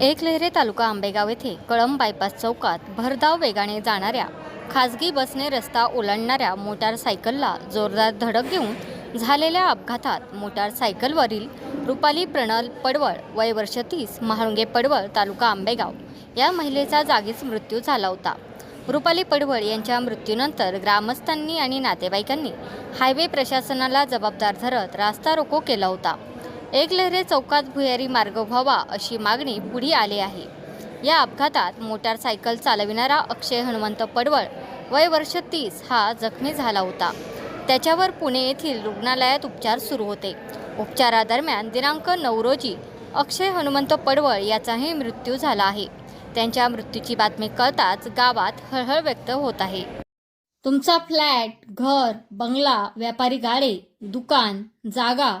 एकलेहरे तालुका आंबेगाव येथे कळंब बायपास चौकात भरधाव वेगाने जाणाऱ्या खासगी बसने रस्ता ओलांडणाऱ्या मोटारसायकलला जोरदार धडक देऊन झालेल्या अपघातात मोटारसायकलवरील रुपाली प्रणल पडवळ वय वर्ष तीस महाळुंगे पडवळ तालुका आंबेगाव या महिलेचा जागीच मृत्यू झाला होता. रुपाली पडवळ यांच्या मृत्यूनंतर ग्रामस्थांनी आणि नातेवाईकांनी हायवे प्रशासनाला जबाबदार धरत रास्ता रोको केला होता. एकलहरे चौकात भुयारी मार्ग व्हावा अशी मागणी पुढे आली आहे. या अपघातात मोटारसायकल चालविणारा अक्षय हनुमंत पडवळ वय वर्ष तीस हा जखमी झाला होता. त्याच्यावर पुणे येथील रुग्णालयात उपचार सुरू होते. उपचारादरम्यान दिनांक नऊ रोजी अक्षय हनुमंत पडवळ याचाही मृत्यू झाला आहे. त्यांच्या मृत्यूची बातमी कळताच गावात हळहळ व्यक्त होत आहे. तुमचा फ्लॅट घर बंगला व्यापारी गाडे दुकान जागा